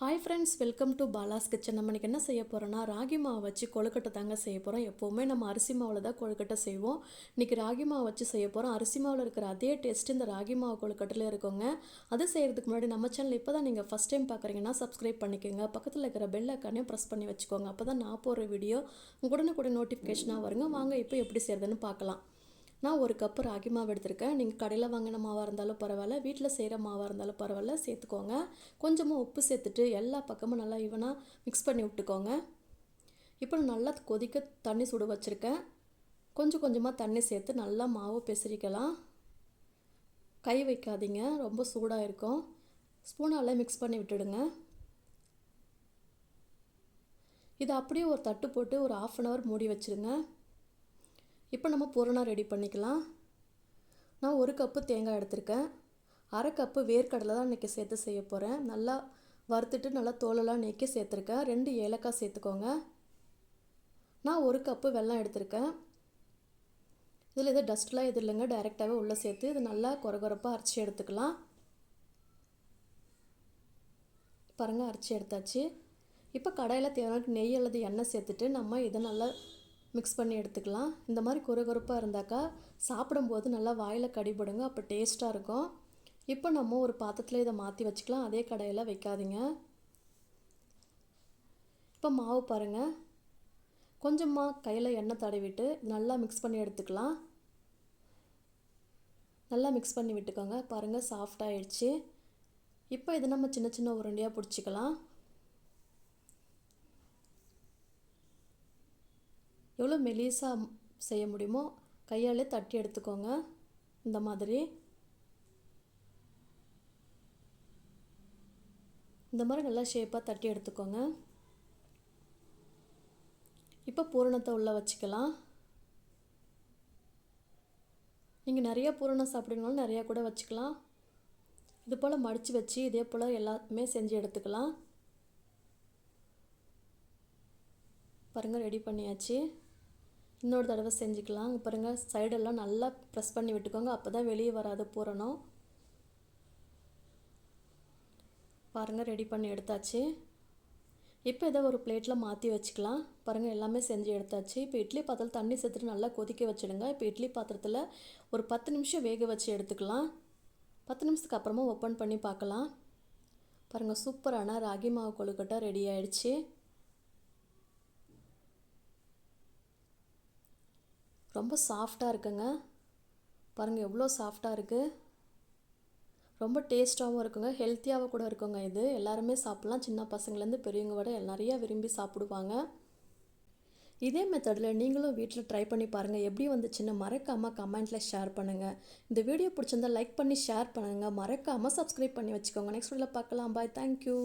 Hi friends welcome to Bala's kitchen நம்ம இன்றைக்கி என்ன செய்ய போகிறோன்னா ராகி மாவை வச்சு கொழுக்கட்டை தாங்க செய்ய போகிறோம் எப்போவுமே நம்ம அரிசி மாவில் தான் கொழுக்கட்டை செய்வோம். இன்றைக்கி ராகி மாவு வச்சு செய்ய போகிறோம் அரிசி மாவில் இருக்கிற அதே டேஸ்ட் இந்த ராகி மாவு கொழுக்கட்டையில் இருக்குங்க. அது செய்கிறதுக்கு முன்னாடி நம்ம சேனல் இப்போ தான் நீங்கள் ஃபஸ்ட் டைம் பார்க்குறீங்கன்னா சப்ஸ்கிரைப் பண்ணிக்கோங்க. பக்கத்தில் இருக்கிற பெல் ஐக்கானையும் ப்ரெஸ் பண்ணி வச்சுக்கோங்க. அப்போ தான் நான் போடுற வீடியோ உடனுக்குடன் நோட்டிஃபிகேஷனாக வருங்க. வாங்க இப்போ எப்படி செய்கிறதுன்னு பார்க்கலாம். நான் ஒரு கப்பு ராகி மாவு எடுத்திருக்கேன். நீங்கள் கடையில் வாங்கின மாவாக இருந்தாலும் பரவாயில்ல. வீட்டில் செய்கிற மாவாக இருந்தாலும் பரவாயில்ல. சேர்த்துக்கோங்க. கொஞ்சமாக உப்பு சேர்த்துட்டு எல்லா பக்கமும் நல்லா ஈவனாக மிக்ஸ் பண்ணி விட்டுக்கோங்க. இப்போ நல்லா கொதிக்க தண்ணி சுட வச்சுருக்கேன். கொஞ்சம் கொஞ்சமாக தண்ணி சேர்த்து நல்லா மாவு பெசரிக்கலாம். கை வைக்காதீங்க. ரொம்ப சூடாக இருக்கும் ஸ்பூனால் மிக்ஸ் பண்ணி விட்டுடுங்க. இதை அப்படியே ஒரு தட்டு போட்டு ஒரு ஆஃப் அன் ஹவர் மூடி வச்சுருங்க. இப்போ நம்ம பூரணம் ரெடி பண்ணிக்கலாம். நான் ஒரு கப்பு தேங்காய் எடுத்திருக்கேன். அரை கப்பு வேர்க்கடலை தான் இன்றைக்கி சேர்த்து செய்ய போகிறேன் நல்லா வறுத்துட்டு நல்லா தோலெல்லாம் நீக்கி சேர்த்துருக்கேன். ரெண்டு ஏலக்காய் சேர்த்துக்கோங்க. நான் ஒரு கப்பு வெல்லம் எடுத்திருக்கேன். இதில் எதுவும் டஸ்ட்லாம் எதுவும் இல்லைங்க. டைரெக்டாகவே உள்ளே சேர்த்து இது நல்லா குறகுறப்பாக அரைச்சி எடுத்துக்கலாம். பாருங்கள் அரைச்சி எடுத்தாச்சு. இப்போ கடையில் தேவையான நெய் அல்லது எண்ணெய் சேர்த்துட்டு நம்ம இதை நல்லா மிக்ஸ் பண்ணி எடுத்துக்கலாம். இந்த மாதிரி குறுகுறுப்பாக இருந்தாக்கா சாப்பிடும்போது நல்லா வாயில் கடிபடுங்க. அப்போ டேஸ்ட்டாக இருக்கும். இப்போ நம்ம ஒரு பாத்திரத்தில் இதை மாற்றி வச்சுக்கலாம். அதே கடையில் வைக்காதீங்க. இப்போ மாவு பாருங்கள் கொஞ்சமாக கையில் எண்ணெய் தடவிட்டு நல்லா மிக்ஸ் பண்ணி எடுத்துக்கலாம். நல்லா மிக்ஸ் பண்ணி விட்டுக்கோங்க. பாருங்கள் சாஃப்டாகிடுச்சு இப்போ இதை நம்ம சின்ன சின்ன உருண்டையாக பிடிச்சிக்கலாம். எவ்வளோ மெலிசாக செய்ய முடியுமோ கையாலே தட்டி எடுத்துக்கோங்க. இந்த மாதிரி. இந்த மாதிரி நல்லா ஷேப்பாக தட்டி எடுத்துக்கோங்க. இப்போ பூரணத்தை உள்ளே வச்சுக்கலாம். நீங்கள் நிறைய பூரணம் சாப்பிடுங்கனாலும் நிறையா கூட வச்சுக்கலாம். இது போல் மடித்து வச்சு இதே போல் எல்லாமே செஞ்சு எடுத்துக்கலாம். பாருங்கள் ரெடி பண்ணியாச்சு. இன்னொரு தடவை செஞ்சுக்கலாம். பாருங்கள் சைடெல்லாம் நல்லா ப்ரெஸ் பண்ணி விட்டுக்கோங்க. அப்போ தான் வெளியே வராது பூரணம். பாருங்கள் ரெடி பண்ணி எடுத்தாச்சு. இப்போ இதை ஒரு பிளேட்டில் மாற்றி வச்சுக்கலாம். பாருங்கள் எல்லாமே செஞ்சு எடுத்தாச்சு. இப்போ இட்லி பாத்திரம் தண்ணி சேர்த்துட்டு நல்லா கொதிக்க வச்சுடுங்க. இப்போ இட்லி பாத்திரத்தில் ஒரு பத்து நிமிஷம் வேக வச்சு எடுத்துக்கலாம். பத்து நிமிஷத்துக்கு அப்புறமா ஓப்பன் பண்ணி பார்க்கலாம். பாருங்கள் சூப்பரான ராகி மாவு கொழுக்கட்டை ரெடி ஆயிடுச்சு. ரொம்ப சாஃப்டாக இருக்குங்க. பாருங்கள் எவ்வளோ சாஃப்டாக இருக்குது ரொம்ப டேஸ்ட்டாகவும் இருக்குங்க. ஹெல்த்தியாகவும் கூட இருக்குங்க இது. எல்லாருமே சாப்பிட்லாம். சின்ன பசங்கள்லேருந்து பெரியவங்க விட நிறையா விரும்பி சாப்பிடுவாங்க. இதே மெத்தடில் நீங்களும் வீட்டில் ட்ரை பண்ணி பாருங்கள் எப்படி வந்துச்சுன்னு மறக்காமல் கமெண்ட்டில் ஷேர் பண்ணுங்கள் இந்த வீடியோ பிடிச்சிருந்தால் லைக் பண்ணி ஷேர் பண்ணுங்கள் மறக்காமல் சப்ஸ்கிரைப் பண்ணி வச்சுக்கோங்க. நெக்ஸ்ட் வீடியோவில் பார்க்கலாம். Bye thank you